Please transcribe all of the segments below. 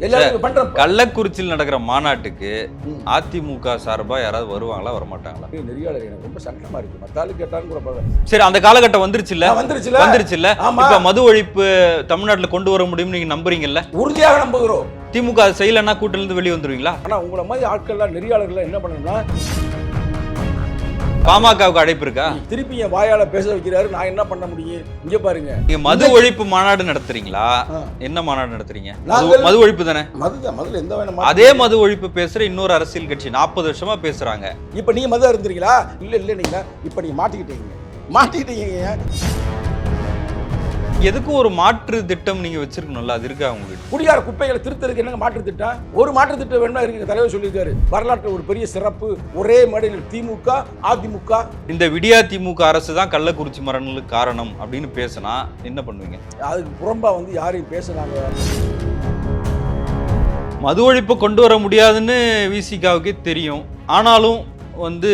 எல்லாரும் கள்ளக்குறிச்சியில் நடக்கிற மாநாட்டுக்கு. அதிமுக சார்பா யாராவது வருவாங்களா வரமாட்டாங்களா? நெறியாளர் எனக்கு ரொம்ப சங்கடமா இருக்கு. மத்தாளு கேட்டான்னு கூட சரி அந்த காலகட்டம் வந்துருச்சுல்ல? ஆ, வந்துருச்சுல வந்துருச்சுல்ல? ஆமா. இப்ப மது ஒழிப்பு தமிழ்நாட்டுல கொண்டு வர முடியும்னு நீங்க நம்புறீங்கல்ல? உறுதியாக நம்புகிறோம். திமுக செய்யலைன்னா கூட்டில இருந்து வெளியே வந்துருவீங்களா? ஆனா உங்களை மாதிரி ஆட்கள்லாம் நெறியாளர்கள் என்ன பண்ணணும்னா பாமகவுக்கு அழைப்பு இருக்கா? திருப்பி என் வாயால பேச வைக்கிறாரு. நான் என்ன பண்ண முடியும்? இங்க பாருங்க. நீங்க மது ஒழிப்பு மாநாடு நடத்துறீங்களா. என்ன மாநாடு நடத்துறீங்க? மது- மது ஒழிப்பு தானே? மதுதான் மதுல எந்த வேணும்? அதே மது ஒழிப்பு பேசுற இன்னொரு அரசியல் கட்சி நாற்பது வருஷமா பேசுறாங்க. இப்ப நீங்க மது இருந்தீங்களா இல்ல இல்ல நீங்க இப்ப நீங்க மாட்டிக்கிட்டீங்க. மாட்டிக்கிட்டீங்க எதுக்கும் ஒரு மாற்று திட்டம் நீங்க வச்சிருக்கணும்ல அது இருக்கா உங்களுக்கு குடியார குப்பைகளை திருத்தறதுக்கு என்னங்க மாற்று திட்டம்? ஒரு மாற்று திட்டம் வேணுமா இருக்கு தலைவர் சொல்லியிருக்காரு. வரலாற்று ஒரு பெரிய சிறப்பு. ஒரே மேடையில் திமுக அதிமுக. இந்த விடியா திமுக அரசு தான் கள்ளக்குறிச்சி மரணங்களுக்கு காரணம் அப்படின்னு பேசினா என்ன பண்ணுவீங்க? அதுக்கு புறம்பா வந்து யாரையும் பேசுனாங்க மது ஒழிப்பை கொண்டு வர முடியாதுன்னு விசிகாவுக்கே தெரியும். ஆனாலும் வந்து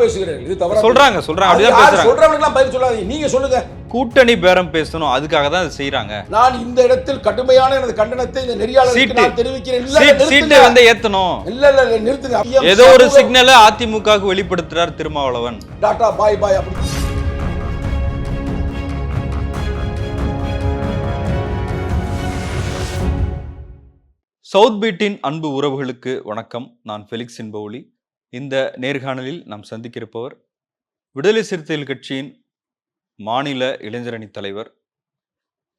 பேசுகிறேன் இது தவறா சொல்றாங்க சொல்றாங்க அப்படிதான் பேசுறாங்க. சொல்றவங்களுக்குலாம் பதில் சொல்லாதீங்க. நீங்க சொல்லுங்க. கூட்டணி பேரம் பேசணும். அதுக்காக தான் அது செய்யறாங்க நான் இந்த இடத்தில் கடுமையான எனது கண்டனத்தை இந்த நெறியாளருக்கு. நான் தெரிவிக்கிறேன். சீட்டை வந்து ஏத்தணும். இல்ல இல்ல இல்ல நிறுத்துங்க. ஏதோ ஒரு. சிக்னலை அதிமுகவுக்கு வெளிப்படுத்துறார் திருமாவளவன். டாடா பாய் பாய் அப்படி. சவுத் பீட்டின் அன்பு உறவுகளுக்கு வணக்கம். நான் ஃபெலிக்ஸ் என்பவுலி இந்த நேர்காணலில் நாம் சந்திக்கிருப்பவர் விடுதலை சிறுத்தைகள் கட்சியின் மாநில இளைஞரணி தலைவர்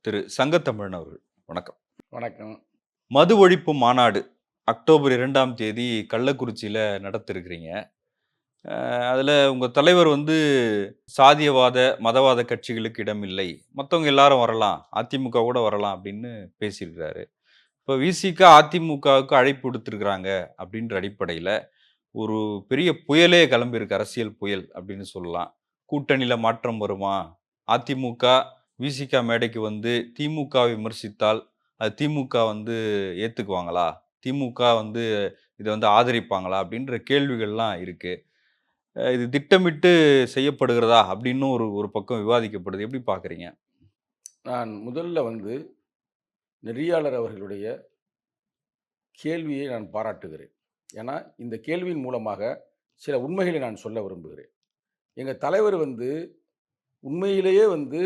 திரு சங்கத்தமிழன் அவர்கள். வணக்கம். வணக்கம். மது ஒழிப்பு மாநாடு அக்டோபர் இரண்டாம் தேதி கள்ளக்குறிச்சியில் நடத்திருக்கிறீங்க. அதில் உங்கள் தலைவர் வந்து சாதியவாத மதவாத கட்சிகளுக்கு இடமில்லை மற்றவங்க எல்லாரும் வரலாம் அதிமுக கூட வரலாம் அப்படின்னு பேசியிருக்கிறாரு. இப்போ விசிக அதிமுகவுக்கு அழைப்பு விடுத்திருக்கிறாங்க அப்படின்ற அடிப்படையில் ஒரு பெரிய புயலே கிளம்பியிருக்கு அரசியல் புயல் அப்படின்னு சொல்லலாம். கூட்டணியில் மாற்றம் வருமா? அதிமுக விசிக மேடைக்கு வந்து திமுகவை விமர்சித்தால் அது திமுக வந்து ஏற்றுக்குவாங்களா திமுக வந்து இதை வந்து ஆதரிப்பாங்களா? அப்படின்ற கேள்விகள்லாம் இருக்குது இது திட்டமிட்டு செய்யப்படுகிறதா? அப்படின்னு ஒரு ஒரு பக்கம் விவாதிக்கப்படுது. எப்படி பார்க்குறீங்க? நான் முதல்ல வந்து நெறியாளர் அவர்களுடைய கேள்வியை நான் பாராட்டுகிறேன். ஏன்னா இந்த கேள்வியின் மூலமாக சில உண்மைகளை நான் சொல்ல விரும்புகிறேன். எங்கள் தலைவர் வந்து உண்மையிலேயே வந்து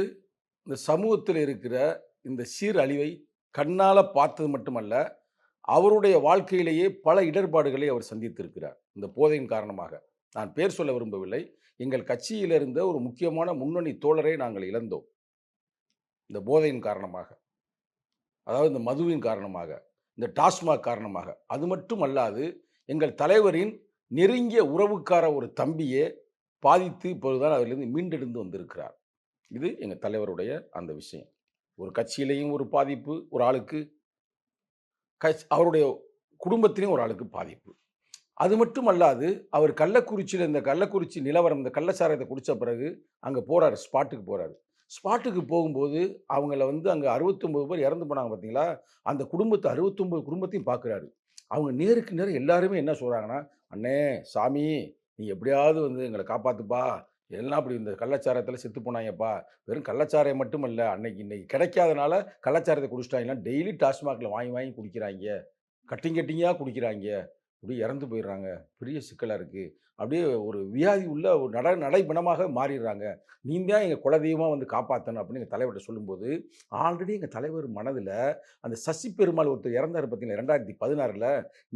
இந்த சமூகத்தில் இருக்கிற இந்த சீரழிவை கண்ணால் பார்த்தது மட்டுமல்ல அவருடைய வாழ்க்கையிலேயே பல இடர்பாடுகளை அவர் சந்தித்திருக்கிறார். இந்த போதையின் காரணமாக. நான் பேர் சொல்ல விரும்பவில்லை. எங்கள் கட்சியிலிருந்த ஒரு முக்கியமான முன்னணி தோழரை நாங்கள் இழந்தோம். இந்த போதையின் காரணமாக. அதாவது இந்த மதுவின் காரணமாக இந்த டாஸ்மாக் காரணமாக. அது மட்டும் அல்லாது எங்கள் தலைவரின் நெருங்கிய உறவுக்கார ஒரு தம்பியே பாதித்து இப்பொழுதுதான் அதிலிருந்து மீண்டெடுந்து வந்திருக்கிறார். இது எங்கள் தலைவருடைய அந்த விஷயம். ஒரு கட்சியிலையும் ஒரு பாதிப்பு ஒரு ஆளுக்கு கட்சி அவருடைய குடும்பத்திலையும் ஒரு ஆளுக்கு பாதிப்பு. அது மட்டும் அல்லாது அவர் கள்ளக்குறிச்சியில் இந்த கள்ளக்குறிச்சி நிலவரம் இந்த கள்ளச்சாரத்தை குடித்த பிறகு அங்கே போகிறாரு ஸ்பாட்டுக்கு போகிறாரு ஸ்பாட்டுக்கு போகும்போது அவங்கள வந்து அங்கே அறுபத்தொம்பது பேர் இறந்து போனாங்க பார்த்தீங்களா அந்த குடும்பத்தை அறுபத்தொம்பது குடும்பத்தையும் பார்க்குறாரு அவங்க நேருக்கு நேரம் எல்லாருமே என்ன சொல்கிறாங்கன்னா அண்ணே சாமி நீ எப்படியாவது வந்து எங்களை காப்பாத்துப்பா. எல்லாம் அப்படி இந்த கள்ளச்சாரத்தில் செத்து போனாங்கப்பா வெறும் கள்ளச்சாரம் மட்டும் இல்லை அன்னைக்கு இன்னைக்கு கிடைக்காதனால கள்ளச்சாரத்தை குடிச்சிட்டாங்கன்னா டெய்லி டாஸ்மாகில் வாங்கி வாங்கி குடிக்கிறாங்க கட்டிங் கட்டிங்காக குடிக்கிறாங்க இப்படி இறந்து போயிடுறாங்க. பெரிய சிக்கலாக இருக்குது அப்படியே ஒரு வியாதி உள்ள ஒரு நட நடைபணமாக மாறிடுறாங்க. நீ தான் எங்கள் குலதெய்வமாக வந்து காப்பாற்றணும் அப்படின்னு எங்கள் தலைவர்கிட்ட சொல்லும்போது ஆல்ரெடி எங்கள் தலைவர் மனதில் அந்த சசி பெருமாள் ஒருத்தர் இறந்தார் பார்த்தீங்களா ரெண்டாயிரத்தி பதினாறில்.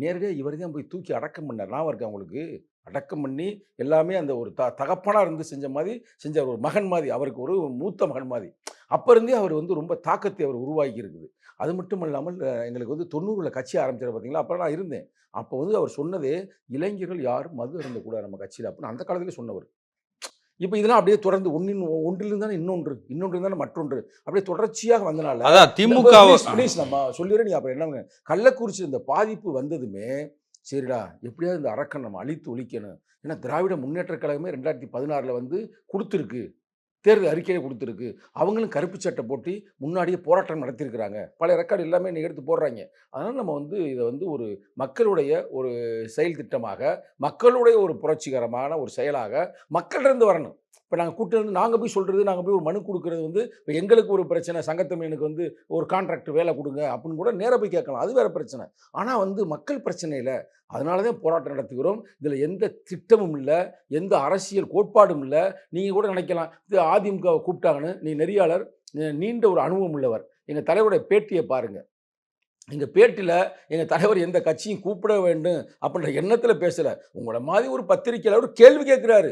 நேரடியாக இவர் தான் போய் தூக்கி அடக்கம் பண்ணார். நான் இருக்கேன் அவங்களுக்கு அடக்கம் பண்ணி எல்லாமே அந்த ஒரு த தகப்பனாக இருந்து செஞ்ச மாதிரி செஞ்ச ஒரு மகன் மாதிரி அவருக்கு ஒரு மூத்த மகன் மாதிரி. அப்போ இருந்தே அவர் வந்து ரொம்ப தாக்கத்தை அவர் உருவாக்கி இருக்குது அது மட்டும் இல்லாமல் எங்களுக்கு வந்து தொண்ணூறில் கட்சி ஆரம்பிச்சார் பார்த்தீங்களா? அப்போ நான் இருந்தேன். அப்போ வந்து அவர் சொன்னதே இளைஞர்கள் யாரும் மது அருந்தக்கூடாது நம்ம கட்சியில்? அப்படின்னு அந்த காலத்திலே சொன்னவர். இப்போ இதெல்லாம் அப்படியே தொடர்ந்து ஒன்றின் ஒன்றிலிருந்து தானே இன்னொன்று இன்னொன்று தானே மற்றொன்று. அப்படியே தொடர்ச்சியாக வந்தனால அதான் திமுக ப்ளீஸ் நம்ம சொல்லிடுறேன் நீ அப்புறம் என்ன கள்ளக்குறிச்சி இந்த பாதிப்பு வந்ததுமே சரிடா எப்படியாவது இந்த அரக்கன் நம்ம அழித்து ஒழிக்கணும். ஏன்னா திராவிட முன்னேற்ற கழகமே ரெண்டாயிரத்தி பதினாறில் வந்து கொடுத்துருக்கு. தேர்தல் அறிக்கையை கொடுத்துருக்கு. அவங்களும் கருப்பு சட்டை போட்டு முன்னாடியே போராட்டம் நடத்தியிருக்கிறாங்க. பழைய ரெக்கார்டு எல்லாமே நீங்கள் எடுத்து போடுறாங்க. அதனால் நம்ம வந்து இதை வந்து ஒரு மக்களுடைய ஒரு செயல் திட்டமாக மக்களுடைய ஒரு புரட்சிகரமான ஒரு செயலாக மக்களிடந்து வரணும். இப்போ நாங்கள் கூட்டு நாங்கள் போய் சொல்கிறது நாங்கள் போய் ஒரு மனு கொடுக்குறது வந்து இப்போ எங்களுக்கு ஒரு பிரச்சனை சங்கத்தமிழனுக்கு வந்து ஒரு கான்ட்ராக்ட் வேலை கொடுங்க அப்படின்னு கூட நேராக போய் கேட்கலாம். அது வேறு பிரச்சனை. ஆனால் வந்து மக்கள் பிரச்சனையில் அதனால தான் போராட்டம் நடத்துகிறோம். இதில் எந்த திட்டமும் இல்லை எந்த அரசியல் கோட்பாடும் இல்லை. நீங்கள் கூட நினைக்கலாம் இது அதிமுக கூப்பிட்டாங்கன்னு நீ நெறியாளர் நீண்ட ஒரு அனுபவம் உள்ளவர். எங்கள் தலைவருடைய பேட்டியை பாருங்கள் எங்கள் பேட்டியில் எங்கள் தலைவர் எந்த கட்சியும் கூப்பிட வேண்டும் அப்படின்ற எண்ணத்தில் பேசலை. உங்களை மாதிரி ஒரு பத்திரிக்கையாளர் ஒரு கேள்வி கேட்குறாரு.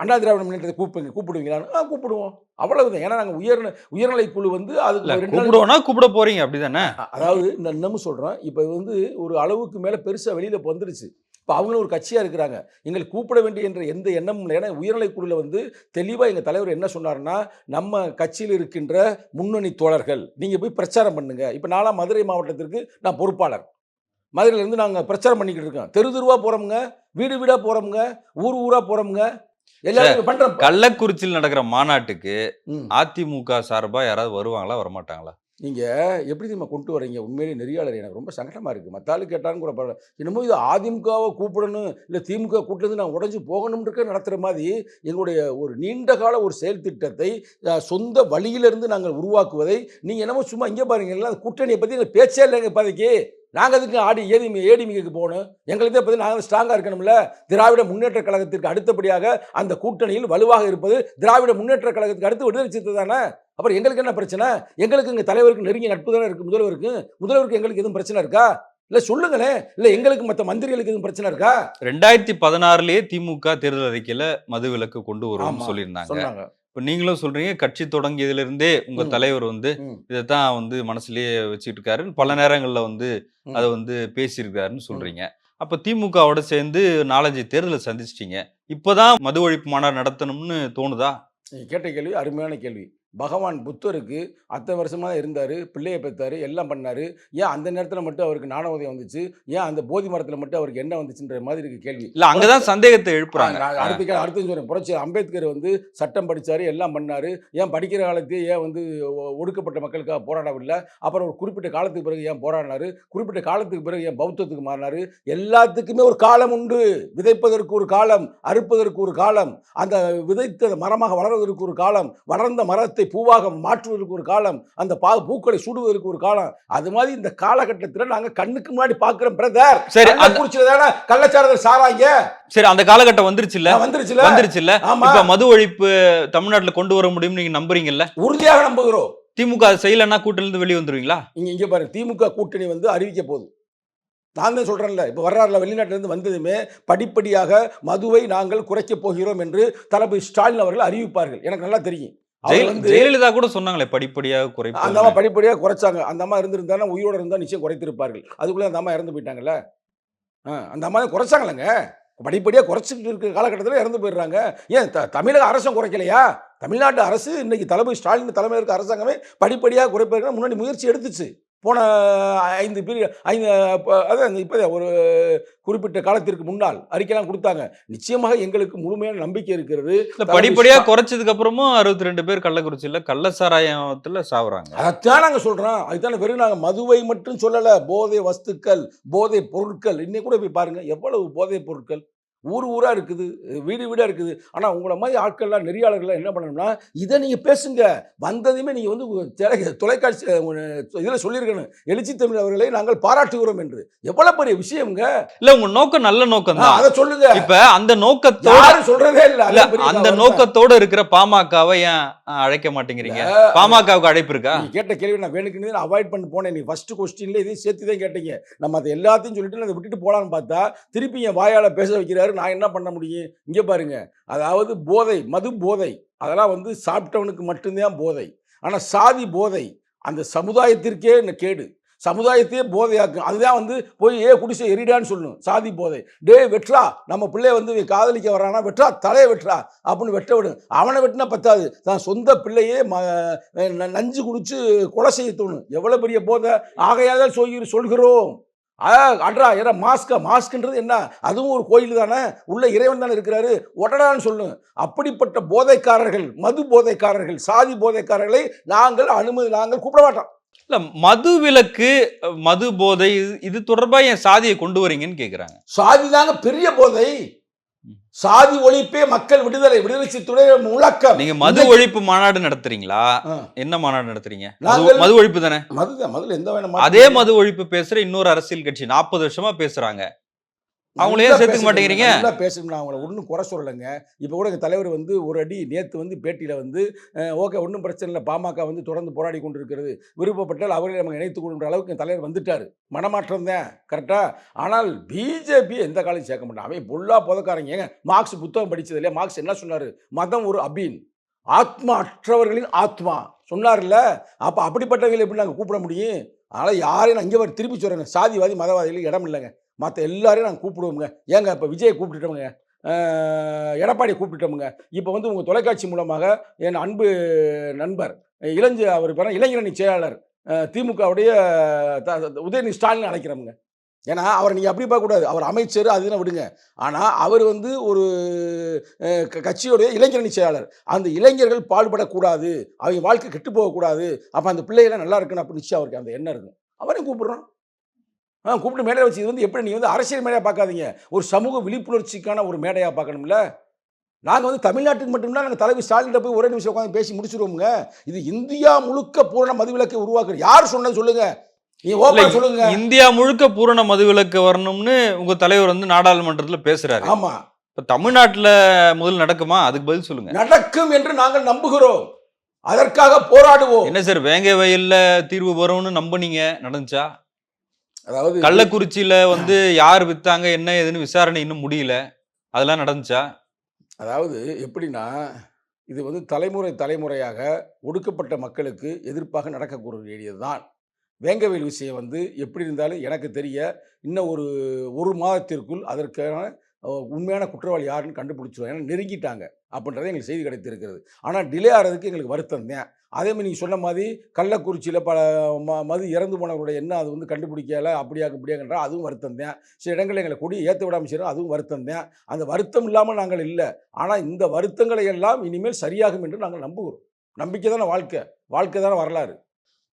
அண்ணா திராவிட முன்னேற்றத்தை கூப்பிடுங்க கூப்பிடுவீங்களான்னு ஆ கூப்பிடுவோம். அவ்வளவுதான். ஏன்னா நாங்கள் உயர் உயர்நிலை குழு வந்து அதுக்கு கூப்பிடுவோம்னா கூப்பிட போறீங்க அப்படிதானே? அ- அதாவது இந்த இன்னமும் சொல்கிறேன் இப்போ வந்து ஒரு அளவுக்கு மேலே பெருசாக வெளியில் வந்துருச்சு. இப்போ அவங்களும் ஒரு கட்சியாக இருக்கிறாங்க. எங்களை கூப்பிட வேண்டிய என்ற எந்த எண்ணமும் இல்லை. ஏன்னா உயர்நிலை குழுவில் வந்து தெளிவாக எங்கள் தலைவர் என்ன சொன்னார்னா நம்ம கட்சியில் இருக்கின்ற முன்னணி தோழர்கள் நீங்கள் போய் பிரச்சாரம் பண்ணுங்க. இப்போ நாலாம் மதுரை மாவட்டத்திற்கு நான் பொறுப்பாளர். மதுரையிலேருந்து நாங்கள் பிரச்சாரம் பண்ணிக்கிட்டு இருக்கோம். தெரு தெருவாக போகிறோமுங்க வீடு வீடாக போகிறோமுங்க ஊர் ஊராக போகிறோமுங்க எல்லாரும் கள்ளக்குறிச்சியில் நடக்கிற மாநாட்டுக்கு அதிமுக சார்பா யாராவது வருவாங்களா வரமாட்டாங்களா? நீங்கள் எப்படி தெரியுமா கொண்டு வரீங்க? உண்மையிலேயே நெறியாளர் எனக்கு ரொம்ப சங்கடமாக இருக்குது மற்ற ஆளு கேட்டான்னு கூட பரவாயில்ல. என்னமோ இது அதிமுகவை கூப்பிடணும் இல்லை திமுக கூட்டிலேருந்து நான் உடஞ்சி போகணும்ன்ற நடத்துகிற மாதிரி எங்களுடைய ஒரு நீண்ட கால ஒரு செயல் திட்டத்தை சொந்த வழியிலிருந்து நாங்கள் உருவாக்குவதை நீங்கள் என்னமோ சும்மா இங்கே பாருங்க எல்லாம் கூட்டணியை பற்றி பேச்சே இல்லைங்க இப்போதைக்கு. நாங்கள் அதுக்கு ஆடி ஏடி ஏடிமிக்கு போகணும்? எங்களுக்கு தான் பற்றி நாங்கள் ஸ்ட்ராங்காக இருக்கணும்ல? திராவிட முன்னேற்ற கழகத்திற்கு அடுத்தபடியாக அந்த கூட்டணியில் வலுவாக இருப்பது திராவிட முன்னேற்ற கழகத்துக்கு அடுத்து விடுதலை சிறுத்தை தானே? அப்புறம் எங்களுக்கு என்ன பிரச்சனை? எங்களுக்கு இங்கே தலைவருக்கு நெருங்கிய நட்பு தானே இருக்குது முதல்வருக்கு? முதல்வருக்கு எங்களுக்கு எதுவும் பிரச்சனை இருக்கா? இல்லை சொல்லுங்களேன். இல்லை எங்களுக்கு மற்ற மந்திரிகளுக்கு எதுவும் பிரச்சனை இருக்கா? ரெண்டாயிரத்தி பதினாறுலயே திமுக தேர்தல் அறிக்கையில மது விலக்கு கொண்டு வருவோம்னு ஆமா, சொல்லியிருந்தாங்க. இப்ப நீங்களும் சொல்றீங்க கட்சி தொடங்கியதுல இருந்தே உங்க. தலைவர் வந்து இதைத்தான் வந்து மனசுலயே வச்சுட்டு இருக்காரு பல நேரங்கள்ல வந்து. அதை வந்து பேசியிருக்காருன்னு சொல்றீங்க. அப்ப திமுகவோட சேர்ந்து நாலஞ்சு தேர்தலை சந்திச்சிட்டீங்க. இப்பதான் மது ஒழிப்பு மாநாடு நடத்தணும்னு தோணுதா? கேட்ட கேள்வி அருமையான கேள்வி. பகவான் புத்தருக்கு அத்தனை வருஷமாக தான் இருந்தார் பிள்ளையை பெற்றாரு எல்லாம் பண்ணார். ஏன் அந்த நேரத்தில் மட்டும் அவருக்கு ஞானோதயம் வந்துச்சு? ஏன் அந்த போதி மரத்தில் மட்டும் அவருக்கு என்ன வந்துச்சுன்ற மாதிரி இருக்கு கேள்வி. இல்ல அங்கதான் சந்தேகத்தை எழுப்புறாங்க. அடுத்த அடுத்து சொல்றேன். புரட்சி அம்பேத்கர் வந்து சட்டம் படிச்சாரு எல்லாம் பண்ணாரு. ஏன் படிக்கிற காலத்தையே ஏன் வந்து ஒடுக்கப்பட்ட மக்களுக்காக போராடவில்லை? அப்புறம் ஒரு குறிப்பிட்ட காலத்துக்கு பிறகு ஏன் போராடினாரு? குறிப்பிட்ட காலத்துக்கு பிறகு ஏன் பௌத்தத்துக்கு மாறினாரு? எல்லாத்துக்குமே ஒரு காலம் உண்டு. விதைப்பதற்கு ஒரு காலம் அறுப்பதற்கு ஒரு காலம். அந்த விதைத்த மரமாக வளர்வதற்கு ஒரு காலம். வளர்ந்த மரத்தை பூவாக மாற்றுவதற்கு ஒரு காலம் அந்த பா பூக்களை சூடுவதற்கு ஒரு காலம். அது மாதிரி இந்த காலகட்டத்தில் நாங்க கண்ணுக்கு முன்னாடி பார்க்கிறோம் பிரதர் சரி அந்த குறிச்சில தானே கள்ளச்சாரத்தில் சாராங்க சரி அந்த காலகட்டம் வந்துருச்சுல்ல? வந்துருச்சுல வந்துருச்சுல்ல. ஆமா. இப்ப மது ஒழிப்பு தமிழ்நாட்டுல கொண்டு வர முடியும்னு நீங்க நம்புறீங்கல்ல? உறுதியாக நம்புகிறோம். திமுக செய்யலைன்னா கூட்டில இருந்து வெளியே வந்துருவீங்களா? இங்க இங்க பாருங்க திமுக கூட்டணி வந்து அறிவிக்க போகுது. நான் தான் சொல்றேன்ல இப்போ வர்றாருல வெளிநாட்டுல இருந்து வந்ததுமே படிப்படியாக மதுவை நாங்கள் குறைக்கப் போகிறோம் என்று தளபதி ஸ்டாலின் அவர்கள் அறிவிப்பார்கள். எனக்கு நல்லா தெரியும். ஜெயலலிதா கூட சொன்னாங்களே படிப்படியாக அந்த குறைப்பு அம்மா படிப்படியாக குறைச்சாங்க. அந்த அம்மா இருந்திருந்தானா உயிரோட இருந்தால் நிச்சயம் குறைத்திருப்பார்கள். அதுக்குள்ளே அந்த அம்மா இறந்து போயிட்டாங்கல்ல? ஆ அந்த அம்மா குறைச்சாங்களேங்க. படிப்படியாக குறைச்சிக்கிட்டு இருக்கிற காலகட்டத்தில் இறந்து போயிடுறாங்க. ஏன் த தமிழக அரசும் குறைக்கலையா? தமிழ்நாட்டு அரசு இன்னைக்கு தளபதி ஸ்டாலின் தலைமையில் இருக்க அரசாங்கமே படிப்படியாக குறைப்பதற்கு முன்னாடி முயற்சி எடுத்துச்சு. போன ஐந்து பீரியட் ஐந்து அதான் இப்போ ஒரு குறிப்பிட்ட காலத்திற்கு முன்னால் அறிக்கைலாம் கொடுத்தாங்க. நிச்சயமாக எங்களுக்கு முழுமையான நம்பிக்கை இருக்கிறது. இல்ல தளபதி படிப்படியா ஸ்டா- குறைச்சதுக்கு அப்புறமும் அறுபத்தி ரெண்டு பேர் கள்ளக்குறிச்சியில கள்ள சாராயத்துல சாவுறாங்க. அதைத்தான் நாங்கள் சொல்கிறோம் அதுதானே வெறும் நாங்கள் மதுவை மட்டும் சொல்லலை போதை வஸ்துக்கள் போதை பொருட்கள். இன்னைக்கு கூட போய் பாருங்கள் எவ்வளவு போதை பொருட்கள்? ஊர் ஊராக இருக்குது வீடு வீடாக இருக்குது. ஆனால் உங்களை மாதிரி ஆட்கள்லாம் நெறியாளர்கள்லாம் என்ன பண்ணணும்னா இதை நீங்கள் பேசுங்க. வந்ததையுமே நீங்கள் வந்து தொலை- தொலைக்காட்சி இதில் சொல்லியிருக்கணும். எழுச்சி தமிழ் அவர்களை நாங்கள் பாராட்டுகிறோம் என்று. எவ்வளோ பெரிய விஷயம்ங்க? இல்ல உங்க நோக்கம் நல்ல நோக்கம் தான் அதை சொல்லுங்க. இப்ப அந்த நோக்கத்தோட சொல்றதே இல்லை. அந்த. நோக்கத்தோட இருக்கிற பாமகவை ஏன் அழைக்க மாட்டேங்கிறீங்க? பாமகவுக்கு அழைப்பு இருக்கா? கேட்ட கேள்வி நான் வேணுக்குன்னு நான் அவாய்ட் பண்ணி போனேன். நீ ஃபர்ஸ்ட் கொஸ்டின்ல இதையும் சேர்த்து தான் கேட்டீங்க. நம்ம அதை எல்லாத்தையும் சொல்லிட்டு அதை விட்டுட்டு போலான்னு பார்த்தா திருப்பி என் வாயால பேச வைக்கிறாரு நான் என்ன பண்ண முடியும்? இங்கே பாருங்க. அதாவது போதை மது போதை. அதெல்லாம் வந்து சாப்பிட்டவனுக்கு மட்டும்தான் போதை. ஆனால் சாதி போதை. அந்த சமுதாயத்திற்கே என்ன கேடு. சமுதாயத்தையே போதையாக்கும். அதுதான் வந்து போய் ஏ குடிசை எரிடான்னு சொல்லணும். சாதி போதை. டே வெட்றா. நம்ம பிள்ளைய வந்து காதலிக்க வரானா வெட்டுறா தலையை வெட்டுறா அப்படின்னு வெட்ட விடும். அவனை வெட்டினா பத்தாது. தான் சொந்த பிள்ளையே ம ந- நஞ்சு குடிச்சு கொலை செய்ய தோணும். எவ்வளோ பெரிய போதை. ஆகையால் சொல்லி சொல்கிறோம். அட்ரா ஏன்னா மாஸ்கா மாஸ்க்ன்றது என்ன? அதுவும் ஒரு கோயில் தானே? உள்ள இறைவன் தானே இருக்கிறாரு? ஒட்டடான்னு சொல்லும் அப்படிப்பட்ட போதைக்காரர்கள் மது போதைக்காரர்கள் சாதி போதைக்காரர்களை நாங்கள் அனுமதி நாங்கள் கூப்பிட மாட்டோம். இல்ல மது விலக்கு மது போதை இது- இது தொடர்பா என் சாதியை கொண்டு வரீங்கன்னு கேக்குறாங்க. சாதி தாங்க பெரிய போதை. சாதி ஒழிப்பே மக்கள் விடுதலை விடுதலை சித்துடைய முழக்கம். நீங்க மது ஒழிப்பு மாநாடு நடத்துறீங்களா? என்ன மாநாடு நடத்துறீங்க? மது- மது ஒழிப்பு தானே? மதுதான் முதல்ல எந்த வேணும் அதே மது ஒழிப்பு பேசுற இன்னொரு அரசியல் கட்சி நாற்பது வருஷமா பேசுறாங்க. அவங்கள ஏன் சேர்த்துக்க மாட்டேங்கிறீங்க? நல்லா பேசணும் நான் அவங்கள ஒன்றும் குறை சொல்லலைங்க. இப்போ கூட எங்கள் தலைவர் வந்து ஒரு அடி நேற்று வந்து பேட்டியில் வந்து ஓகே ஒன்றும் பிரச்சனை இல்லை. பாமக வந்து தொடர்ந்து போராடி கொண்டு இருக்கிறது விருப்பப்பட்டால் அவரை நம்ம இணைத்துக் கொள்கிற அளவுக்கு என் தலைவர் வந்துட்டார். மனமாற்றம் தான் கரெக்டாக ஆனால் பிஜேபி எந்த காலையும் சேர்க்க மாட்டான் அவன் பொல்லா புதக்காரங்க. ஏங்க மார்க்ஸ் புத்தகம் படிச்சது இல்லையா? மார்க்ஸ் என்ன சொன்னார்? மதம் ஒரு அபீன். ஆத்மா அற்றவர்களின் ஆத்மா. சொன்னார்ல. அப்போ அப்படிப்பட்டவர்களை எப்படி நாங்கள் கூப்பிட முடியும்? அதனால் யாரையும் நான் இங்கே வர திருப்பி சொல்கிறேங்க சாதிவாதி மதவாதிகளுக்கு இடம் இல்லைங்க. மற்ற எல்லாரையும் நாங்கள் கூப்பிடுவோங்க ஏங்க இப்போ விஜயை கூப்பிட்டுட்டோமுங்க. எடப்பாடியை கூப்பிட்டுட்டோமுங்க. இப்போ வந்து உங்கள் தொலைக்காட்சி மூலமாக என் அன்பு நண்பர் இளைஞ அவர் பேர இளைஞரணி செயலாளர் திமுகவுடைய த- உதயநிதி ஸ்டாலின் அழைக்கிறோமுங்க. ஏன்னா அவரை நீங்கள் அப்படி பார்க்கக்கூடாது. அவர் அமைச்சர் அதுன்னு விடுங்க. ஆனால் அவர் வந்து ஒரு க- கட்சியுடைய இளைஞரணி செயலாளர். அந்த இளைஞர்கள் பாடுபடக்கூடாது. அவங்க வாழ்க்கை கெட்டு போகக்கூடாது. அப்போ அந்த பிள்ளைகள்லாம் நல்லா இருக்கணும் அப்படின்னு நிச்சயம் அவருக்கு அந்த எண்ணம் இருக்கும். அவரையும் கூப்பிடுறோம். ஆ கூப்பிட்டு மேடையை வச்சு இது வந்து எப்படி நீங்கள் வந்து அரசியல் மேடையாக பார்க்காதீங்க. ஒரு சமூக விழிப்புணர்ச்சிக்கான ஒரு மேடையாக பார்க்கணும்ல. நாங்கள் வந்து தமிழ்நாட்டுக்கு மட்டும்தான் நாங்கள் தலைவி ஸ்டாலின் போய் ஒரே நிமிஷம் உட்காந்து பேசி முடிச்சிருவோமுங்க. இது இந்தியா முழுக்க பூரண மதுவிலக்கை உருவாக்குறது யார் சொன்னது சொல்லுங்க. சொல்லுங்க. இந்தியா முழுக்க பூரண மதுவிலக்கு வரணும்னு உங்க தலைவர் வந்து நாடாளுமன்றத்துல பேசுறாரு. ஆமா. இப்ப தமிழ்நாட்டுல முதல் நடக்குமா? அதுக்கு பதில் சொல்லுங்க. நடக்கும் என்று நாங்கள் நம்புகிறோம். அதற்காக போராடுவோம். என்ன சார் வேங்க வயல்ல தீர்வு வரும்னு நம்புனீங்க? நடந்துச்சா? அதாவது கள்ளக்குறிச்சியில வந்து யார் வித்தாங்க என்ன ஏதுன்னு விசாரணை இன்னும் முடியல. அதெல்லாம் நடந்துச்சா? அதாவது எப்படின்னா இது வந்து தலைமுறை தலைமுறையாக ஒடுக்கப்பட்ட மக்களுக்கு எதிர்ப்பாக நடக்கக்கூடிய தான் வேங்கவேல் விஷயம் வந்து எப்படி இருந்தாலும் எனக்கு தெரிய இன்னும் ஒரு ஒரு மாதத்திற்குள் அதற்கான உண்மையான குற்றவாளி யாருன்னு கண்டுபிடிச்சிருவோம் ஏன்னா நெருங்கிட்டாங்க. அப்படின்றது எங்களுக்கு செய்தி கிடைத்திருக்கிறது. ஆனால் டிலே ஆகிறதுக்கு எங்களுக்கு வருத்தம் தான். அதே மாதிரி நீங்கள் சொன்ன மாதிரி கள்ளக்குறிச்சியில் பல ம மது இறந்து போனவருடைய என்ன அது வந்து கண்டுபிடிக்கல அப்படியாக இப்படியாங்கன்றா அதுவும் வருத்தம் தான். சில இடங்களில் எங்களை கொடி ஏற்ற விடாமல் செய்கிறோம் அதுவும் வருத்தம் தான். அந்த வருத்தம் இல்லாமல் நாங்கள் இல்லை. ஆனால் இந்த வருத்தங்களை எல்லாம் இனிமேல் சரியாகும் என்று நாங்கள் நம்புகிறோம். நம்பிக்கை தானே வாழ்க்கை. வாழ்க்கை தானே வரலாறு.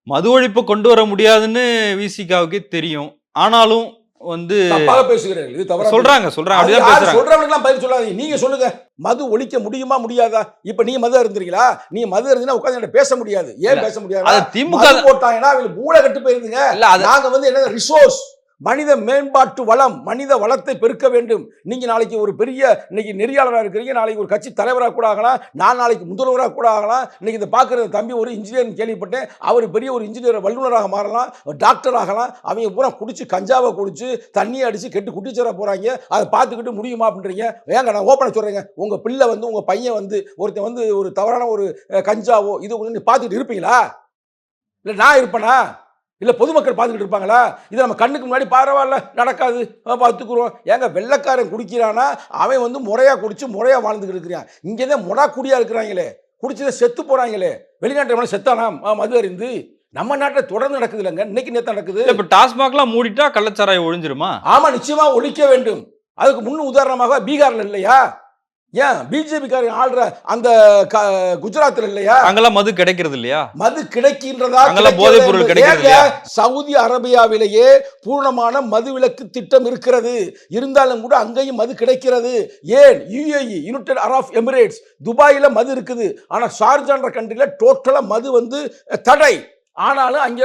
மது ஒழிப்பு கொண்டு வர முடியாதுன்னு விசிகாவுக்கு தெரியும். ஆனாலும் வந்து தப்பாக பேசுகிறீர்கள். இது தவறா சொல்றாங்க சொல்றாங்க. அப்படிதான் பேசுறாங்க. சொல்றவனுக்குலாம் பதில் சொல்லாதீங்க. நீங்க சொல்லுங்க. மது ஒழிக்க முடியுமா முடியாதா? இப்ப நீங்க மது இருந்தீங்களா நீங்க மது இருந்தீங்கன்னா உட்கார்ந்து என்கிட்ட பேச முடியாது. ஏன் பேச முடியாது? திமுக போட்டாங்கன்னா அவங்களுக்கு மூளை கட்டு போயிருந்துங்க நாங்க வந்து என்ன ரிசோர்ஸ் மனித மேம்பாட்டு வளம் மனித வளத்தை பெருக்க வேண்டும். நீங்கள் நாளைக்கு ஒரு பெரிய இன்னைக்கு நெறியாளராக இருக்கிறீங்க நாளைக்கு ஒரு கட்சி தலைவராக கூட ஆகலாம் நான் நாளைக்கு முதல்வராக கூட ஆகலாம். இன்னைக்கு இந்த பார்க்குற தம்பி ஒரு இன்ஜினியர் கேள்விப்பட்டேன். அவர் பெரிய ஒரு இன்ஜினியர் வல்லுநராக மாறலாம் டாக்டர் ஆகலாம். அவங்க பூரா குடிச்சு கஞ்சாவை குடிச்சு தண்ணியை அடித்து கெட்டு குட்டிச்சேர போகிறாங்க அதை பார்த்துக்கிட்டு முடியுமா அப்படின்றீங்க. ஏங்க நான் ஓப்பனாக சொல்கிறேங்க உங்கள் பிள்ளை வந்து உங்கள் பையன் வந்து ஒருத்தன் வந்து ஒரு தவறான ஒரு கஞ்சாவோ இது நீ பார்த்துக்கிட்டு இருப்பீங்களா? இல்லை நான் இருப்பேனா? இல்லை பொதுமக்கள் பார்த்துக்கிட்டு இருப்பாங்களா? இது நம்ம கண்ணுக்கு முன்னாடி பரவாயில்ல நடக்காது. பார்த்துக்குறோம் ஏங்க வெள்ளைக்காரன் குடிக்கிறானா அவன் வந்து முறையாக குடிச்சு முறையாக வாழ்ந்துக்கிட்டு இருக்கிறான். இங்கே தான் முடா குடியாக இருக்கிறாங்களே. குடிச்சதை செத்து போகிறாங்களே வெளிநாட்டு செத்தானாம் மது அறிந்து நம்ம நாட்டில் தொடர்ந்து நடக்குது இல்லைங்க இன்னைக்கு நேற்று நடக்குது. இப்ப டாஸ்மாக்லாம் மூடிட்டா கள்ளச்சாராயம் ஒழிஞ்சிருமா? ஆமா நிச்சயமா ஒழிக்க வேண்டும். அதுக்கு முன் உதாரணமாக பீகார்ல இல்லையா? ஏன்? பிஜேபிக்காரன் ஆள்ற அந்த க- குஜராத்ல இல்லையா? அங்கெல்லாம் மது கிடைக்கிறது இல்லையா? மது கிடைக்கின்றதா அங்கெல்லாம் போதைப் பொருள் கிடைக்கிறது? சவுதி அரேபியாவிலேயே பூர்ணமான மதுவிலக்கு திட்டம் இருக்கிறது. இருந்தாலும் கூட அங்கேயும் மது கிடைக்கிறது. ஏன்? யுஏஇ யுனைடெட் அரப் எமிரேட்ஸ் துபாயில மது இருக்குது. ஆனா ஷார்ஜான்ற கண்ட்ரில டோட்டலா மது வந்து தடை. ஆனாலும் அங்க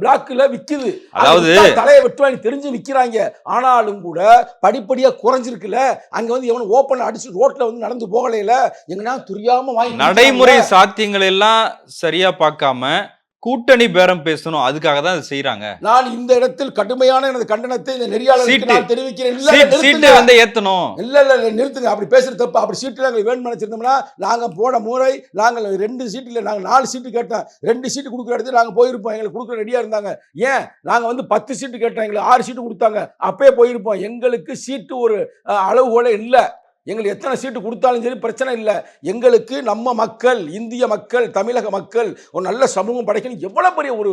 பிளாக்ல விக்குது. அதாவது- தலையை வெட்டுவாங்க தெரிஞ்சு விக்கிறாங்க ஆனாலும் கூட படிப்படியா குறைஞ்சிருக்குல்ல அங்க வந்து எவனும் ஓப்பன் அடிச்சு ரோட்ல வந்து நடந்து போகலையில எங்கன்னா துரியாம வாங்கி நடைமுறை சாத்தியங்கள் எல்லாம் சரியா பார்க்காம கூட்டணி பேரம் பேசணும். அதுக்காக தான் செய்யறாங்க நான் இந்த இடத்தில் கடுமையான எனது கண்டனத்தை இந்த நெறியாளருக்கு. நான் தெரிவிக்கிறேன். இல்ல. சீட்டு வந்து ஏத்தணும். இல்ல இல்ல நிறுத்துங்க. அப்படி பேசுறது தப்பு. அப்படி சீட்டு நாங்கள் வேணும் நினைச்சிருந்தோம்னா நாங்க போன முறை நாங்கள் ரெண்டு சீட்டு இல்ல நாங்க நாலு சீட்டு கேட்டோம். ரெண்டு சீட்டு கொடுக்குற இடத்துல நாங்க போயிருப்போம். எங்களுக்கு கொடுக்குற ரெடியா இருந்தாங்க. ஏன்? நாங்க வந்து பத்து சீட்டு கேட்டோம். எங்களுக்கு ஆறு சீட்டு கொடுத்தாங்க. அப்பயே போயிருப்போம். எங்களுக்கு சீட்டு ஒரு அஹ், அளவுகோலே இல்ல. எங்களுக்கு எத்தனை சீட்டு கொடுத்தாலும் சரி பிரச்சனை இல்லை. எங்களுக்கு நம்ம மக்கள் இந்திய மக்கள் தமிழக மக்கள் ஒரு நல்ல சமூகம் படைக்கணும். எவ்வளோ பெரிய ஒரு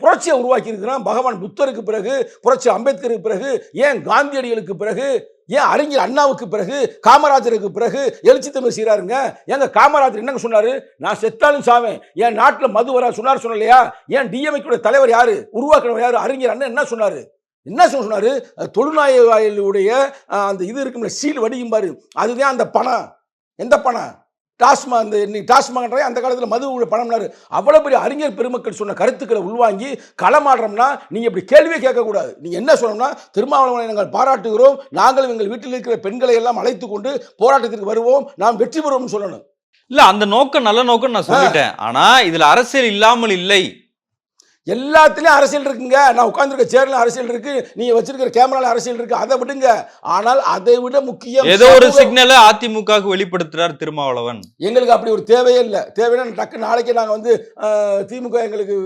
புரட்சியை உருவாக்கி இருக்கிறான் பகவான் புத்தருக்கு பிறகு புரட்சி அம்பேத்கருக்கு பிறகு ஏன் காந்தியடிகளுக்கு பிறகு ஏன் அறிஞர் அண்ணாவுக்கு பிறகு காமராஜருக்கு பிறகு எழுச்சி தமிழ் செய்கிறாருங்க எங்கள் காமராஜர் என்னங்க சொன்னார்? நான் செத்தாலும் சாவேன். என் நாட்டில் மது வர சொன்னார் சொன்னலையா? ஏன் டிஎம்ஐக்கோட தலைவர் யாரு? உருவாக்குறவர் யார்? அறிஞர் அண்ணன் என்ன சொன்னார்? என்ன சொல்ல சொன்னாரு? அஹ், அந்த இது இருக்கும்ல சீல் வடியும் பாரு. அதுதான் அந்த பணம். எந்த பணம்? டாஸ்மா அந்த இன்னைக்கு டாஸ்மாகன்ற அந்த காலத்தில் மது பணம்னாரு. அவ்வளோ பெரிய அறிஞர் பெருமக்கள் சொன்ன கருத்துக்களை உள்வாங்கி களமாடுறோம்னா நீங்கள் இப்படி கேள்வியே கேட்கக்கூடாது. நீங்கள் என்ன சொல்லணும்னா திருமாவளவனை நாங்கள் பாராட்டுகிறோம். நாங்களும் எங்கள் வீட்டில் இருக்கிற பெண்களை எல்லாம் அழைத்து கொண்டு போராட்டத்திற்கு வருவோம். நாம் வெற்றி பெறுவோம்னு சொல்லணும். இல்ல அந்த நோக்கம் நல்ல நோக்கம் நான் சொல்லிட்டேன். ஆனா இதுல அரசியல் இல்லாமல் இல்லை. எல்லாத்துலயும் அரசியல் இருக்குங்க. நான் உட்கார்ந்துருக்க சேர்ல அரசியல் இருக்கு. நீங்க வச்சிருக்கிற கேமரால அரசியல் இருக்கு. அதை விடுங்க. ஆனால் அதை விட முக்கியம் ஏதோ ஒரு சிக்னலை அதிமுகவுக்கு வெளிப்படுத்துறார் திருமாவளவன். எங்களுக்கு அப்படி ஒரு தேவையே இல்லை. தேவைன்னா டக்கு நாளைக்கு நாங்கள் வந்து திமுக எங்களுக்கு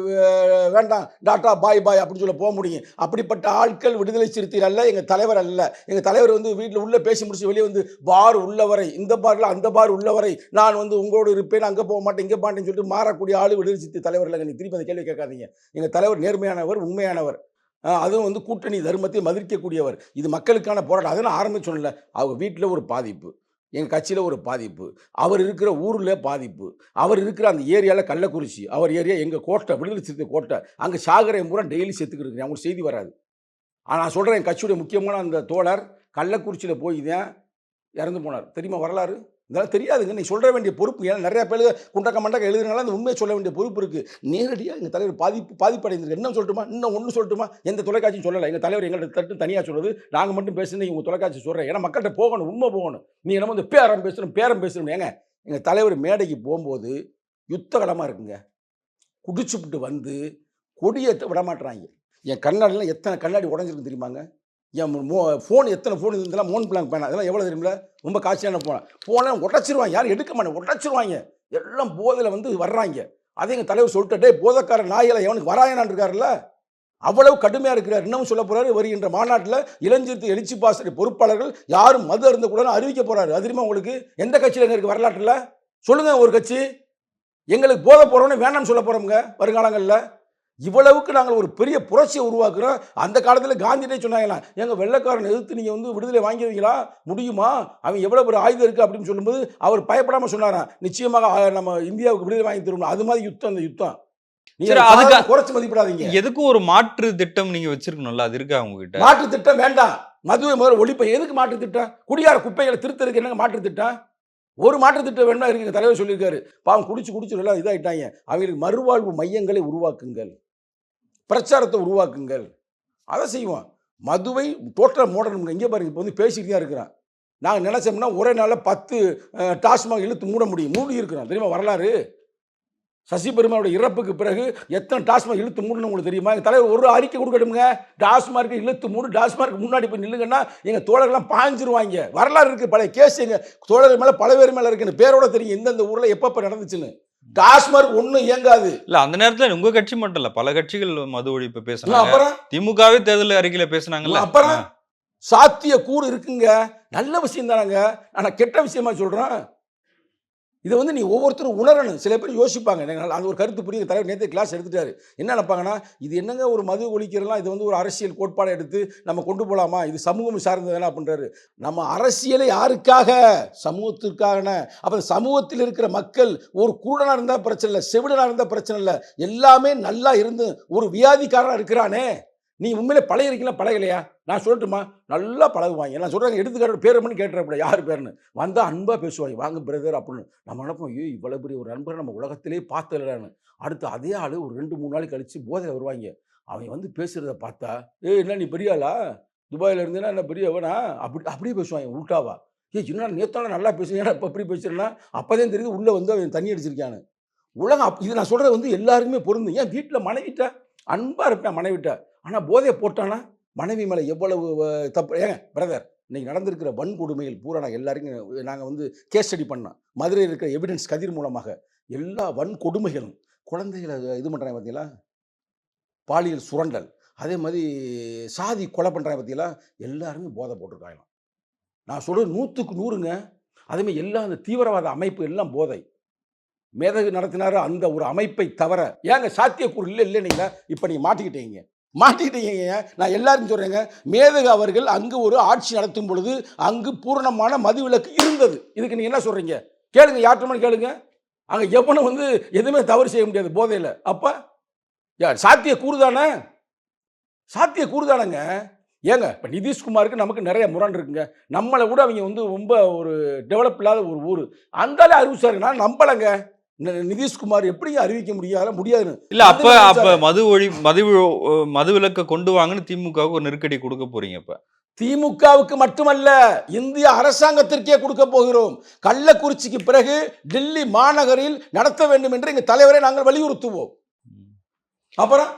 வேண்டாம். டாட்டா பாய் பாய் அப்படின்னு சொல்ல போக முடியும். அப்படிப்பட்ட ஆட்கள் விடுதலை சிறுத்தைகள் அல்ல எங்கள் தலைவர் அல்ல. எங்கள் தலைவர் வந்து வீட்டில் உள்ள பேசி முடிச்சு வெளியே வந்து பார் உள்ளவரை இந்த பார்ல அந்த பார் உள்ளவரை. நான் வந்து உங்களோடு இருப்பேன் அங்கே போக மாட்டேன் இங்கே மாட்டேன்னு சொல்லிட்டு மாறக்கூடிய ஆள் விடுதலை சிறுத்தை தலைவர் இல்லை நீங்கள் திருப்பி அந்த கேள்வி கேட்காதீங்க. எங்கள் தலைவர் நேர்மையானவர் உண்மையானவர். அதுவும் வந்து கூட்டணி தர்மத்தை மதிக்கக்கூடியவர். இது மக்களுக்கான போராட்டம். அதை ஆரம்பிச்சோம்ல ஆரம்பிச்சு சொல்லல. அவங்க வீட்டில் ஒரு பாதிப்பு எங்கள் கட்சியில் ஒரு பாதிப்பு அவர் இருக்கிற ஊரில் பாதிப்பு அவர் இருக்கிற அந்த ஏரியாவில் கள்ளக்குறிச்சி அவர் ஏரியா எங்கள் கோட்டை விடுதலை சிறுத்தை கோட்டை அங்கே சாகரை பூரா டெய்லி செத்துக்கிட்டு இருக்கேன் அவங்களுக்கு செய்தி வராது. ஆனால் நான் சொல்கிறேன் என் கட்சியுடைய முக்கியமான அந்த தோழர் கள்ளக்குறிச்சியில் போய் தான் இறந்து போனார். தெரியுமா வரலாறு? இதெல்லாம் தெரியாதுங்க. நீ சொல்ல வேண்டிய பொறுப்பு ஏன்னா நிறைய பேர் குண்டக்க மண்டக்க எழுதுனால அந்த உண்மையை சொல்ல வேண்டிய பொறுப்பு இருக்குது நேரடியாக எங்கள் தலைவர் பாதிப்பு பாதிப்படைந்திருக்கு. என்ன சொல்லட்டுமா? இன்னும் ஒன்று சொல்லட்டுமா? எந்த தொலைக்காட்சியும் சொல்லலை. எங்கள் தலைவர் எங்கள்கிட்ட தட்டு தனியாக சொல்கிறது நாங்கள் மட்டும் பேசுனது உங்கள் தொலைக்காட்சி சொல்கிறேன் ஏன்னா மக்கள்கிட்ட போகணும் உண்மை போகணும். நீ என்ன வந்து பேரம் பேசணும் பேரம் பேசணும். ஏங்க எங்கள் தலைவர் மேடைக்கு போகும்போது யுத்தகலமாக இருக்குங்க. குடிச்சுப்புட்டு வந்து கொடியேற்ற விட மாட்டுறாங்க என் கண்ணாடிலாம் எத்தனை கண்ணாடி உடஞ்சிருக்கு தெரியுமாங்க? என் மோ ஃபோன் எத்தனை ஃபோன் இருந்ததெல்லாம் மோன் பிளாங்க் பேனா அதெல்லாம் எவ்வளோ தெரியுமில ரொம்ப காஸ்ட்லியான ஃபோன் ஃபோனை உடச்சிருவாங்க. யாரும் எடுக்க மாட்டேன் உடச்சிருவாங்க. எல்லாம் போதையில் வந்து வர்றாங்க. அதே எங்கள் தலைவர் சொல்லிட்டே போதக்கார நாயெல்லாம் எவனுக்கு வராயனான் இருக்காருல்ல? அவ்வளவு கடுமையாக இருக்கிறார். இன்னமும் சொல்ல போகிறாரு வருகின்ற மாநாட்டில் இளஞ்சிருத்து எழுச்சி பாசறை பொறுப்பாளர்கள் யாரும் மது அருந்த கூட அறிவிக்க போகிறாரு அது தெரியுமா உங்களுக்கு? எந்த கட்சியில் எங்க வரலாற்றில்? சொல்லுங்கள் ஒரு கட்சி. எங்களுக்கு போதை போகிறோன்னு வேணாம்னு சொல்ல போறோம்ங்க வருங்காலங்களில். இவ்வளவுக்கு நாங்கள் ஒரு பெரிய புரட்சியை உருவாக்குறோம். அந்த காலத்தில் காந்திகிட்டே சொன்னாங்களாம் எங்க வெள்ளைக்காரன் எதிர்த்து நீங்கள் வந்து விடுதலை வாங்கிடுவீங்களா? முடியுமா? அவன் எவ்வளோ ஒரு ஆயுதம் இருக்குது அப்படின்னு சொல்லும்போது அவர் பயப்படாமல் சொன்னாராம். நிச்சயமாக நம்ம இந்தியாவுக்கு விடுதலை வாங்கி தருவோம் அது மாதிரி யுத்தம் அந்த யுத்தம். குறைச்சு மதிப்பிடாதீங்க. எதுக்கும் ஒரு மாற்று திட்டம் நீங்க வச்சிருக்கணும்ல? அது இருக்கா உங்ககிட்ட? மாற்று திட்டம் வேண்டாம். மதுவை முதல்ல ஒழிப்ப. எதுக்கு மாற்று திட்டம்? குடியார குப்பைகளை திருத்தறதுக்கு என்னங்க மாற்று திட்டம்? ஒரு மாற்று திட்டம் வேணும்னா இருக்கு தலைவர் சொல்லியிருக்காரு. பாவம் குடிச்சு குடிச்சு எல்லாம் இதாயிட்டாங்க. அவங்களுக்கு மறுவாழ்வு மையங்களை உருவாக்குங்கள். பிரச்சாரத்தை உருவாக்குங்கள். அதை செய்வோம். மதுவை டோட்டலாக மூடணும்னு இங்கே பாருங்க இப்போ வந்து பேசிட்டு தான் இருக்கிறான். நாங்கள் நினச்சோம்னா ஒரே நாளில் பத்து டாஸ்மாக் இழுத்து மூட முடியும். மூடி இருக்கிறோம். தெரியுமா வரலாறு? சசி பெருமானோட இறப்புக்கு பிறகு எத்தனை டாஸ்மாக் இழுத்து மூடணும் உங்களுக்கு தெரியுமா? எங்கள் தலைவர் ஒரு அறிக்கை கொடுக்கணுங்க டாஸ்மார்க்கு இழுத்து மூடு டாஸ்மார்க்கு முன்னாடி போய் நில்லுங்கன்னா எங்கள் தோழர்கள்லாம் பாஞ்சிருவாங்க. வரலாறு இருக்குது பழைய கேஸ் எங்கள் தோழர்கள் மேலே பல பேர் மேலே இருக்குன்னு பேரோட தெரியும். எந்தெந்த ஊரில் எப்பப்போ நடந்துச்சுன்னு. டாஸ்மார்க் ஒன்றும் இயங்காது. இல்ல அந்த நேரத்துல உங்க கட்சி மட்டும் இல்ல பல கட்சிகள் மது ஒழிப்பு பேசுனாங்க. அப்புறம்? திமுகவே தேர்தல் அறிக்கையில பேசுனாங்கல்ல? அப்புறம்? சாத்திய கூறு இருக்குங்க. நல்ல விஷயம் தானங்க. ஆனா கெட்ட விஷயமா சொல்றேன். இதை வந்து நீ ஒவ்வொருத்தரும் உணரணும். சில பேர் யோசிப்பாங்க அது ஒரு கருத்து புரிய தலைவர் நேற்று கிளாஸ் எடுத்துட்டாரு. என்ன நினைப்பாங்கன்னா இது என்னங்க ஒரு மது ஒழிக்கிறலாம் இது வந்து ஒரு அரசியல் கோட்பாடை எடுத்து நம்ம கொண்டு போகலாமா இது சமூகம் சார்ந்தது என்ன பண்ணுறாரு நம்ம அரசியலை யாருக்காக? சமூகத்திற்கான அப்போ சமூகத்தில் இருக்கிற மக்கள் ஒரு குருடனாக இருந்தால் பிரச்சனை இல்லை செவிடனாக இருந்தால் பிரச்சனை இல்லை. எல்லாமே நல்லா இருந்து ஒரு வியாதிக்காரனாக இருக்கிறானே. நீ உண்மையிலே பழகிறீங்களா பழகலையா? நான் சொல்லட்டுமா? நல்லா பழகுவாங்க நான் சொல்கிறேன் எடுத்துக்காட்டு பேர் பண்ணி கேட்டுறப்பட யார் பேருன்னு? வந்தால் அன்பாக பேசுவாங்க வாங்க பிரதர் அப்படின்னு. நம்ம நினைப்போம் ஐயோ இவ்வளோ பெரிய ஒரு நண்பரை நம்ம உலகத்திலே பார்த்தலன்னு அடுத்து அதே ஆள் ஒரு ரெண்டு மூணு நாள் கழித்து போதையில் வருவாங்க. அவங்க வந்து பேசுகிறத பார்த்தா ஏய் என்ன நீ பெரிய ஆளா? துபாயில் இருந்தேன்னா என்ன பெரியவனா அப்படி அப்படியே பேசுவாங்க உள்டாவா ஏ என்ன நேத்தோட நல்லா பேசுறீங்க இப்போ எப்படி பேசுறேன்னா? அப்போதான் தெரியுது உள்ளே வந்து அவன் தண்ணி அடிச்சிருக்கானு உலகம் இது நான் சொல்கிறது வந்து எல்லாருக்குமே பொருந்தும். ஏன் வீட்டில் மனைவிட்ட? அன்பாக இருப்பேன் மனைவிட்ட. ஆனால் போதையை போட்டானா? மனைவி மேலே எவ்வளவு தப்பு? ஏங்க பிரதர் இன்றைக்கி நடந்திருக்கிற வன்கொடுமைகள் பூரா நாங்கள் எல்லாருக்கும் நாங்கள் வந்து கேஸ் ஸ்டடி பண்ணோம். மதுரையில் இருக்கிற எவிடன்ஸ் கதிர் மூலமாக எல்லா வன்கொடுமைகளும் குழந்தைகளை இது பண்ணுறாங்க பார்த்தீங்களா பாலியல் சுரண்டல். அதே மாதிரி சாதி கொலை பண்ணுறாங்க பார்த்தீங்களா எல்லாருமே போதை போட்டிருக்காங்க நான் சொல்கிறது நூற்றுக்கு நூறுங்க. அதேமாதிரி எல்லா அந்த தீவிரவாத அமைப்பு எல்லாம் போதை. மேதகு நடத்தினார் அந்த ஒரு அமைப்பை தவிர ஏங்க சாத்தியக்கூறு இல்லை இல்லைன்னீங்களா இப்போ நீங்கள் மாட்டிக்கிட்டீங்க. மாட்டிக்கிட்டீங்க. நான் எல்லாருக்கும் சொல்கிறேங்க மேதகு அவர்கள் அங்கு ஒரு ஆட்சி நடத்தும் பொழுது அங்கு பூரணமான மதுவிலக்கு இருந்தது. இதுக்கு நீங்கள் என்ன சொல்கிறீங்க கேளுங்க யார்கிட்டமே கேளுங்க. அங்கே எவனும் வந்து எதுவுமே தவறு செய்ய முடியாது போதையில். அப்போ யார் சாத்திய கூறுதானே? சாத்திய கூறுதானங்க. ஏங்க இப்போ நிதிஷ்குமாருக்கு நமக்கு நிறைய முரண் இருக்குங்க. நம்மளை கூட அவங்க வந்து ரொம்ப ஒரு டெவலப் இல்லாத ஒரு ஊர். அந்தாலே அறிவிச்சாரு நான் நம்பலைங்க. நிதிஷ்குமார் எப்படிங்க அறிவிக்க முடியாது முடியாதுன்னு. இல்ல அப்ப அப்ப. மது ஒழி மது மது விலக்க கொண்டு வாங்கன்னு திமுகவுக்கு ஒரு நெருக்கடி கொடுக்க போறீங்க இப்ப. திமுகவுக்கு மட்டுமல்ல இந்திய அரசாங்கத்திற்கே கொடுக்க போகிறோம். கள்ளக்குறிச்சிக்கு பிறகு டெல்லி மாநகரில் நடத்த வேண்டும் என்று எங்க தலைவரை நாங்கள் வலியுறுத்துவோம். அப்புறம்?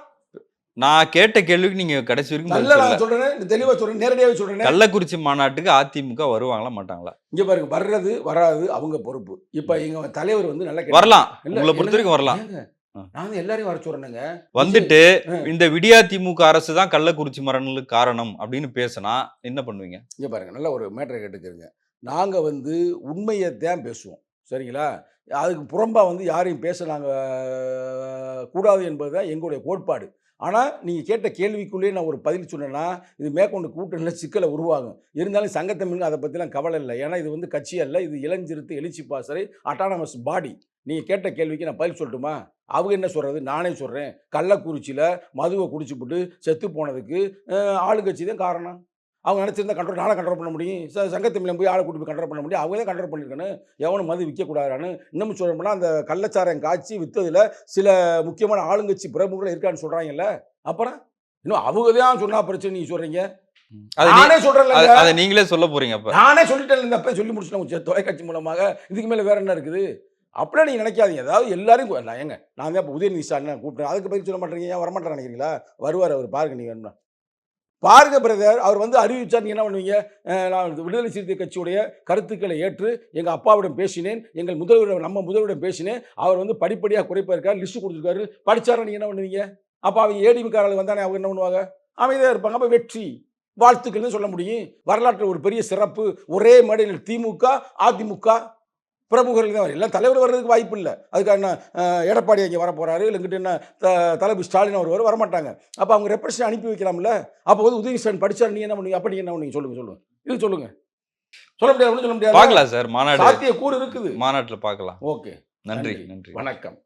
நான் கேட்ட கேள்விக்கு நீங்க கடைசி வரைக்கும் நல்ல. நான் சொல்றேன்? தெளிவா சொல்றேன். நேரடியாவே சொல்றேன்? கள்ளக்குறிச்சி மாநாட்டுக்கு அதிமுக வருவாங்களா மாட்டாங்களா? இங்க பாருங்க வர்றது வராது அவங்க பொறுப்பு. இப்ப எங்க தலைவர் வந்து நல்லா வரலாம். உங்களை பொறுத்த வரைக்கும் வரலாம். நாங்க எல்லாரையும் வர சொல்றேங்க வந்துட்டு. இந்த விடியா திமுக அரசு தான் கள்ளக்குறிச்சி மரணங்களுக்கு காரணம் அப்படின்னு பேசினா என்ன பண்ணுவீங்க? இங்க பாருங்க நல்ல ஒரு மேட்டரை கேட்டுக்கிறங்க. நாங்க வந்து உண்மையை தான் பேசுவோம். சரிங்களா? அதுக்கு புறம்பா வந்து யாரையும் பேச நாங்கள் கூடாது என்பது தான் எங்களுடைய கோட்பாடு. ஆனால் நீங்கள் கேட்ட கேள்விக்குள்ளேயே நான் ஒரு பதில் சொன்னேன்னா இது மேற்கொண்டு கூட்டணியில் சிக்கலை உருவாகும். இருந்தாலும் சங்கத்தமிழ்னு அதை பற்றிலாம் கவலை இல்லை. ஏன்னா இது வந்து கட்சி அல்ல இது இளஞ்சிறுத்து எழுச்சி பாசறை அட்டானமஸ் பாடி நீங்கள் கேட்ட கேள்விக்கு நான் பதில் சொல்லட்டுமா? அவங்க என்ன சொல்கிறது நானே சொல்கிறேன் கள்ளக்குறிச்சியில் மதுவை குடிச்சுப்புட்டு செத்து போனதுக்கு ஆளுங்கட்சி தான் காரணம். அவங்க நினச்சிருந்தா கண்ட்ரோல் நானும் கண்ட்ரோல் பண்ண முடியும். ச சங்கத்தமிழன் போய் ஆளை கூட்டி போய் கண்ட்ரோல் பண்ண முடியும். அவங்க தான் கண்ட்ரோல் பண்ணியிருக்கணும் எவனும் மது விற்கக்கூடாதான்னு இன்னமும் சொல்லணும்னா அந்த கள்ளச்சாரம் காய்ச்சி விற்றதில் சில முக்கியமான ஆளுங்கட்சி பிரமுகர்கள் இருக்கான்னு சொல்கிறாங்கல்ல அப்புறம் இன்னும் அவங்க தான் சொன்னா பிரச்சனை நீங்க சொல்றீங்க. அது நீ- நானே சொல்றேன்ல அது- நீங்களே சொல்ல போறீங்க அப்ப. நானே சொல்லிட்டேன் இந்த அப்ப சொல்லி முடிச்சிட்டேன் தொலைக்காட்சி மூலமாக. இதுக்கு மேல வேற என்ன இருக்குது? அப்படியே நீங்க நினைக்காதீங்க. அதாவது எல்லாரும் நான் ஏங்க நான் தான் இப்போ உதயநிதி ஸ்டாலின் கூப்பிட்டேன். அதுக்கு பதில் சொல்ல மாட்டேங்க ஏன் வரமாட்டேன் நினைக்கிறீங்களா? வருவார் அவர் பாருங்க நீங்க. வேணும்னா பாருங்க பிரதர் அவர் வந்து அறிவிச்சார் நீங்கள் என்ன பண்ணுவீங்க? நான் விடுதலை சிறுத்தை கட்சியுடைய கருத்துக்களை ஏற்று எங்கள் அப்பாவிடம் பேசினேன் எங்கள் முதல்வரிடம் நம்ம முதல்வரிடம் பேசினேன். அவர் வந்து படிப்படியாக குறைப்பாருக்கார் லிஸ்ட்டு கொடுத்துருக்காரு. படிச்சாரா நீங்கள் என்ன பண்ணுவீங்க? அப்போ அவங்க ஏடிமிக்காரர்கள் வந்தானே அவங்க என்ன பண்ணுவாங்க? அமைதியாக இருப்பாங்க. அப்போ வெற்றி வாழ்த்துக்கள்னு சொல்ல முடியும். வரலாற்றில் ஒரு பெரிய சிறப்பு ஒரே மேடையில் திமுக அதிமுக பிரமுகர்கள் தான். எல்லாம் தலைவர் வர்றதுக்கு வாய்ப்பு இல்லை. அதுக்கு என்ன அஹ், எடப்பாடி அங்கே வர போறாரு இல்லைங்கிட்ட என்ன த- தளபதி ஸ்டாலின் அவர் வர வரமாட்டாங்க. அப்போ அவங்க ரெப்ரஸன் அனுப்பி வைக்கலாம்ல? அப்போ வந்து உதயநிதி ஸ்டாலின் படிச்சா நீங்க என்ன பண்ணுவீங்க அப்படி என்ன பண்ணுவீங்க சொல்லுங்க சொல்லுங்க. இது சொல்லுங்க. சொல்ல முடியாது சொல்ல முடியாது. பார்க்கலாம் சார். மாநாடு சாத்திய கூறு இருக்குது. மாநாட்டுல பார்க்கலாம். ஓகே. நன்றி. நன்றி. வணக்கம்.